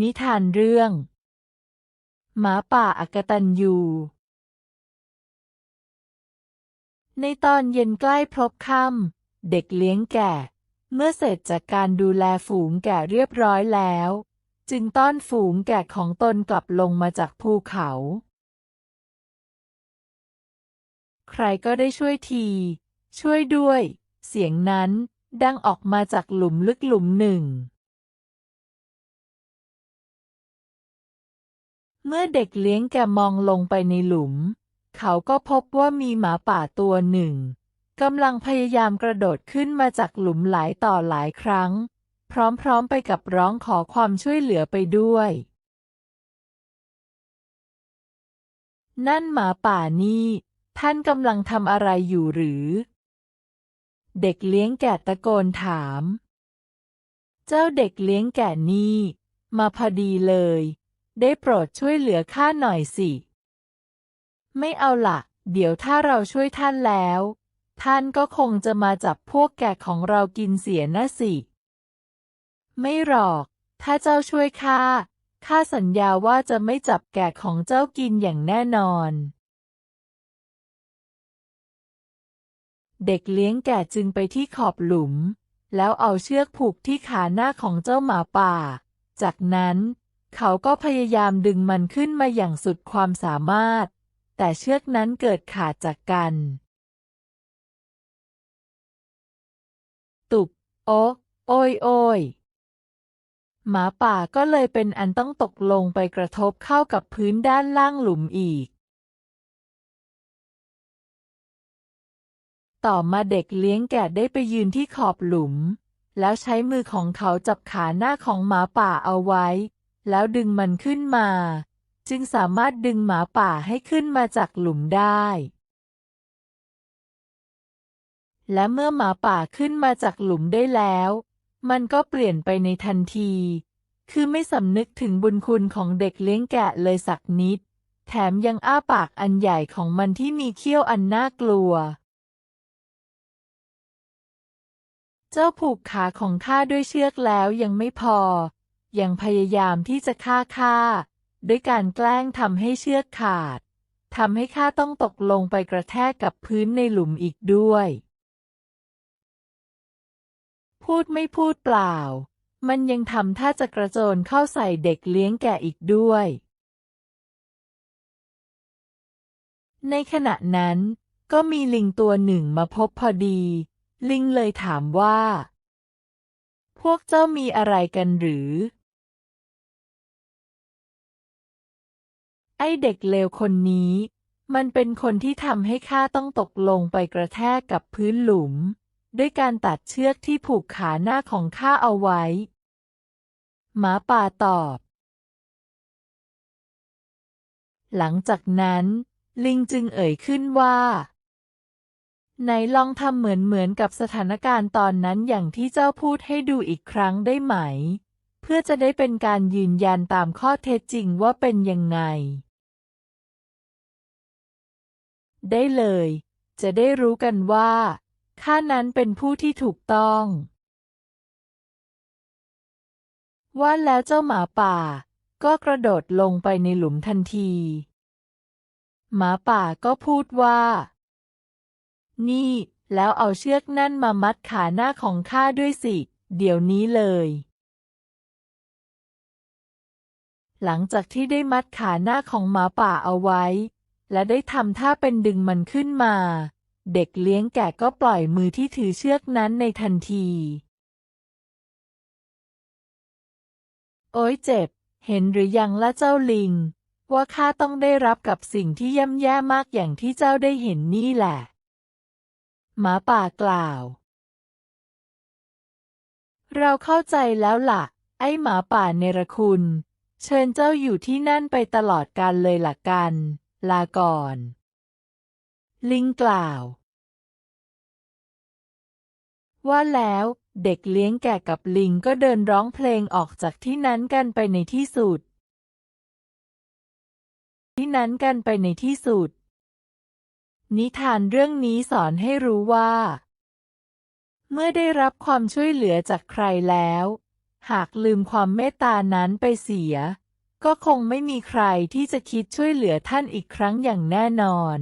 นิทานเรื่อง หมาป่าอากตันยูในตอนเย็นใกล้พลบค่ำเด็กเลี้ยงแกะเมื่อเสร็จจากการดูแลฝูงแกะเรียบร้อยแล้ว จึงต้อนฝูงแกะของตนกลับลงมาจากภูเขา ใครก็ได้ช่วยที ช่วยด้วย เสียงนั้นดังออกมาจากหลุมลึกหลุมหนึ่ง เมื่อเด็กเลี้ยงแกมองลงไปในหลุม เขาก็พบว่ามีหมาป่าตัวหนึ่งกำลังพยายามกระโดดขึ้นมาจากหลุมหลายต่อหลายครั้ง พร้อมๆไปกับร้องขอความช่วยเหลือไปด้วย นั่นหมาป่านี่ ท่านกำลังทำอะไรอยู่หรือ เด็กเลี้ยงแกะตะโกนถาม เจ้าเด็กเลี้ยงแกะนี่ มาพอดีเลย ได้โปรดช่วยเหลือข้าหน่อยสิ ไม่เอาละเดี๋ยวถ้าเราช่วยท่านแล้ว ท่านก็คงจะมาจับพวกแกะของเรากินเสียนะสิ ไม่หรอก ถ้าเจ้าช่วยข้า ข้าสัญญาว่าจะไม่จับแกะของเจ้ากินอย่างแน่นอน เด็กเลี้ยงแกะจึงไปที่ขอบหลุม แล้วเอาเชือกผูกที่ขาหน้าของเจ้าหมาป่า จากนั้น เขาก็พยายามดึงมันขึ้นมาอย่างสุดความสามารถ แต่เชือกนั้นเกิดขาดจากกัน ตุบ โอ๊โอยโอยหมาป่าก็เลยเป็นอันต้องตกลงไปกระทบเข้ากับพื้นด้านล่างหลุมอีก ต่อมาเด็กเลี้ยงแกะได้ไปยืนที่ขอบหลุม แล้วใช้มือของเขาจับขาหน้าของหมาป่าเอาไว้ แล้วดึงมันขึ้นมา จึงสามารถดึงหมาป่าให้ขึ้นมาจากหลุมได้ และเมื่อหมาป่าขึ้นมาจากหลุมได้แล้ว มันก็เปลี่ยนไปในทันที คือไม่สำนึกถึงบุญคุณของเด็กเลี้ยงแกะเลยสักนิด แถมยังอ้าปากอันใหญ่ของมันที่มีเขี้ยวอันน่ากลัวเจ้าผูกขาของข้าด้วยเชือกแล้วยังไม่พอ ยังพยายามที่จะฆ่าข้าด้วยการแกล้งทำให้เชือกขาดทำให้ข้าต้องตกลงไปกระแทกกับพื้นในหลุมอีกด้วย พูดไม่พูดเปล่า มันยังทำท่าจะกระโจนเข้าใส่เด็กเลี้ยงแก่อีกด้วย ในขณะนั้นก็มีลิงตัวหนึ่งมาพบพอดี ลิงเลยถามว่า พวกเจ้ามีอะไรกันหรือ ไอเด็กเลวคนนี้ มันเป็นคนที่ทำให้ข้าต้องตกลงไปกระแทกกับพื้นหลุม ด้วยการตัดเชือกที่ผูกขาหน้าของข้าเอาไว้ หมาป่าตอบ หลังจากนั้น ลิงจึงเอ่ยขึ้นว่าไหนลองทำเหมือนเหมือนกับสถานการณ์ตอนนั้นอย่างที่เจ้าพูดให้ดูอีกครั้งได้ไหม เพื่อจะได้เป็นการยืนยันตามข้อเท็จจริงว่าเป็นยังไง ได้เลย จะได้รู้กันว่าข้านั้นเป็นผู้ที่ถูกต้อง ว่าแล้วเจ้าหมาป่า ก็กระโดดลงไปในหลุมทันที หมาป่าก็พูดว่า นี่แล้วเอาเชือกนั่นมามัดขาหน้าของข้าด้วยสิ เดี๋ยวนี้เลย หลังจากที่ได้มัดขาหน้าของหมาป่าเอาไว้ และได้ทำท่าเป็นดึงมันขึ้นมา เด็กเลี้ยงแกะก็ปล่อยมือที่ถือเชือกนั้นในทันที โอ้ยเจ็บ เห็นหรือยังละเจ้าลิง ว่าข้าต้องได้รับกับสิ่งที่ย่ำแย่มากอย่างที่เจ้าได้เห็นนี่แหละ หมาป่ากล่าว เราเข้าใจแล้วล่ะ ไอ้หมาป่าเนรคุณ เชิญเจ้าอยู่ที่นั่นไปตลอดกาลเลยล่ะกัน ลาก่อน ลิงกล่าว ว่าแล้วเด็กเลี้ยงแก่กับลิงก็เดินร้องเพลงออกจากที่นั้นกันไปในที่สุด ที่นั้นกันไปในที่สุด นิทานเรื่องนี้สอนให้รู้ว่า เมื่อได้รับความช่วยเหลือจากใครแล้ว หากลืมความเมตตานั้นไปเสีย ก็คงไม่มีใครที่จะคิดช่วยเหลือท่านอีกครั้งอย่างแน่นอน